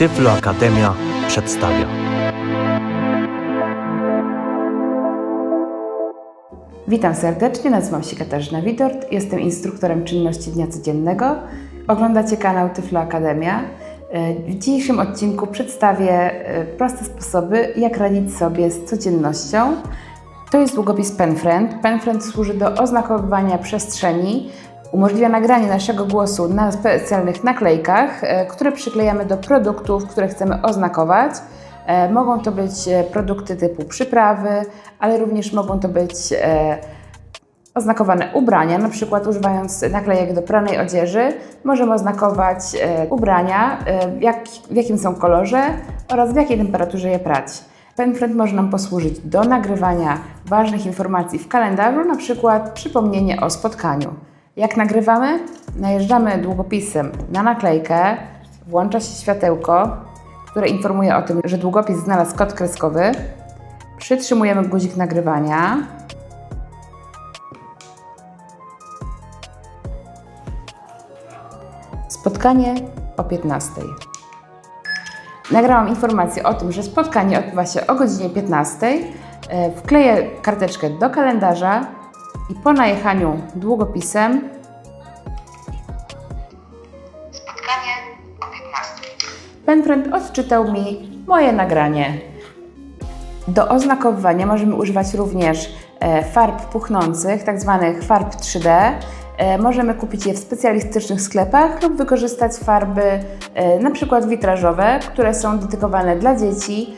Tyflo Akademia przedstawia. Witam serdecznie, nazywam się Katarzyna Widort, jestem instruktorem czynności dnia codziennego. Oglądacie kanał Tyflo Akademia. W dzisiejszym odcinku przedstawię e, proste sposoby, jak radzić sobie z codziennością. To jest długopis PenFriend. PenFriend służy do oznakowywania przestrzeni, umożliwia nagranie naszego głosu na specjalnych naklejkach, e, które przyklejamy do produktów, które chcemy oznakować. E, Mogą to być e, produkty typu przyprawy, ale również mogą to być oznakowane ubrania, na przykład używając naklejek do pranej odzieży, możemy oznakować ubrania, jak, w jakim są kolorze oraz w jakiej temperaturze je prać. PenFriend może nam posłużyć do nagrywania ważnych informacji w kalendarzu, na przykład przypomnienie o spotkaniu. Jak nagrywamy? Najeżdżamy długopisem na naklejkę, włącza się światełko, które informuje o tym, że długopis znalazł kod kreskowy. Przytrzymujemy guzik nagrywania. Spotkanie o 15. Nagrałam informację o tym, że spotkanie odbywa się o godzinie 15. E, Wkleję karteczkę do kalendarza i po najechaniu długopisem PenFriend odczytał mi moje nagranie. Do oznakowywania możemy używać również e, farb puchnących, tak zwanych farb 3D. E, Możemy kupić je w specjalistycznych sklepach lub wykorzystać farby e, przykład witrażowe, które są dedykowane dla dzieci.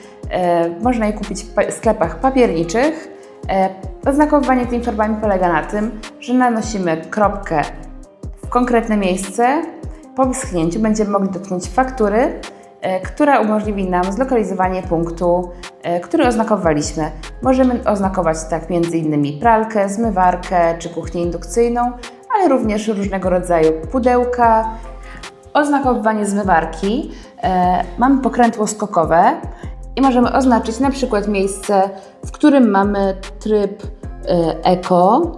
Można je kupić w pa- sklepach papierniczych. Oznakowywanie tymi farbami polega na tym, że nanosimy kropkę w konkretne miejsce. Po wyschnięciu będziemy mogli dotknąć faktury, która umożliwi nam zlokalizowanie punktu, e, który oznakowaliśmy. Możemy oznakować tak m.in. pralkę, zmywarkę czy kuchnię indukcyjną, ale również różnego rodzaju pudełka. Oznakowywanie zmywarki. E, mamy pokrętło skokowe i możemy oznaczyć na przykład miejsce, w którym mamy tryb e, eko,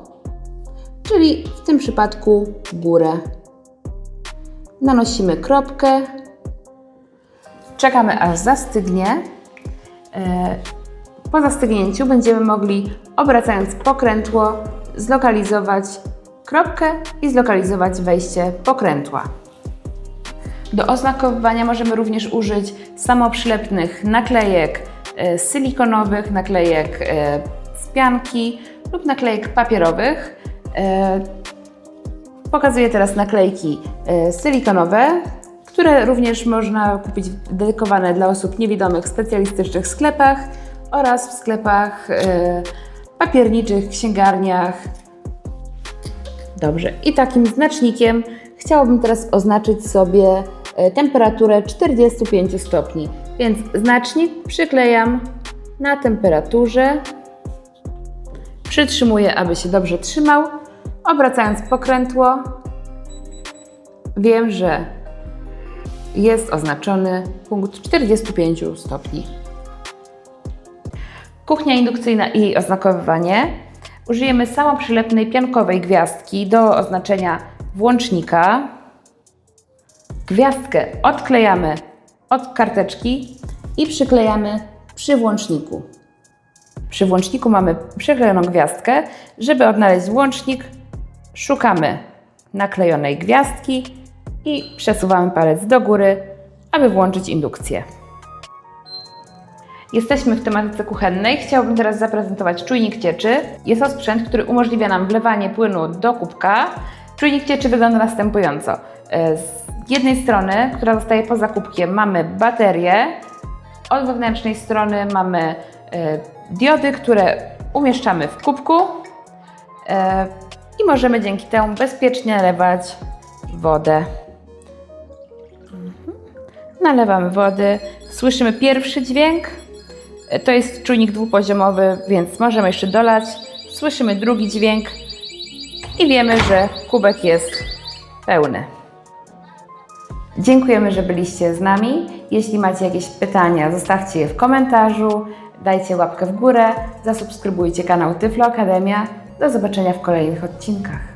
czyli w tym przypadku górę. Nanosimy kropkę, czekamy aż zastygnie. E, Po zastygnięciu będziemy mogli, obracając pokrętło, zlokalizować kropkę i zlokalizować wejście pokrętła. Do oznakowywania możemy również użyć samoprzylepnych naklejek e, silikonowych, naklejek e, z pianki lub naklejek papierowych. E, Pokazuję teraz naklejki e, silikonowe, które również można kupić dedykowane dla osób niewidomych w specjalistycznych sklepach oraz w sklepach e, papierniczych, księgarniach. Dobrze, i takim znacznikiem chciałabym teraz oznaczyć sobie e, temperaturę 45 stopni. Więc znacznik przyklejam na temperaturze, przytrzymuję, aby się dobrze trzymał. Obracając pokrętło, wiem, że jest oznaczony punkt 45 stopni. Kuchnia indukcyjna i jej oznakowywanie. Użyjemy samoprzylepnej piankowej gwiazdki do oznaczenia włącznika. Gwiazdkę odklejamy od karteczki i przyklejamy przy włączniku. Przy włączniku mamy przyklejoną gwiazdkę. Żeby odnaleźć włącznik, szukamy naklejonej gwiazdki i przesuwamy palec do góry, aby włączyć indukcję. Jesteśmy w tematyce kuchennej. Chciałabym teraz zaprezentować czujnik cieczy. Jest to sprzęt, który umożliwia nam wlewanie płynu do kubka. Czujnik cieczy wygląda następująco. E, Z jednej strony, która zostaje poza kubkiem, mamy baterię. Od wewnętrznej strony mamy e, diody, które umieszczamy w kubku e, i możemy dzięki temu bezpiecznie nalewać wodę. Nalewamy wody, słyszymy pierwszy dźwięk. E, To jest czujnik dwupoziomowy, więc możemy jeszcze dolać. Słyszymy drugi dźwięk i wiemy, że kubek jest pełny. Dziękujemy, że byliście z nami. Jeśli macie jakieś pytania, zostawcie je w komentarzu, dajcie łapkę w górę, zasubskrybujcie kanał Tyflo Akademia. Do zobaczenia w kolejnych odcinkach.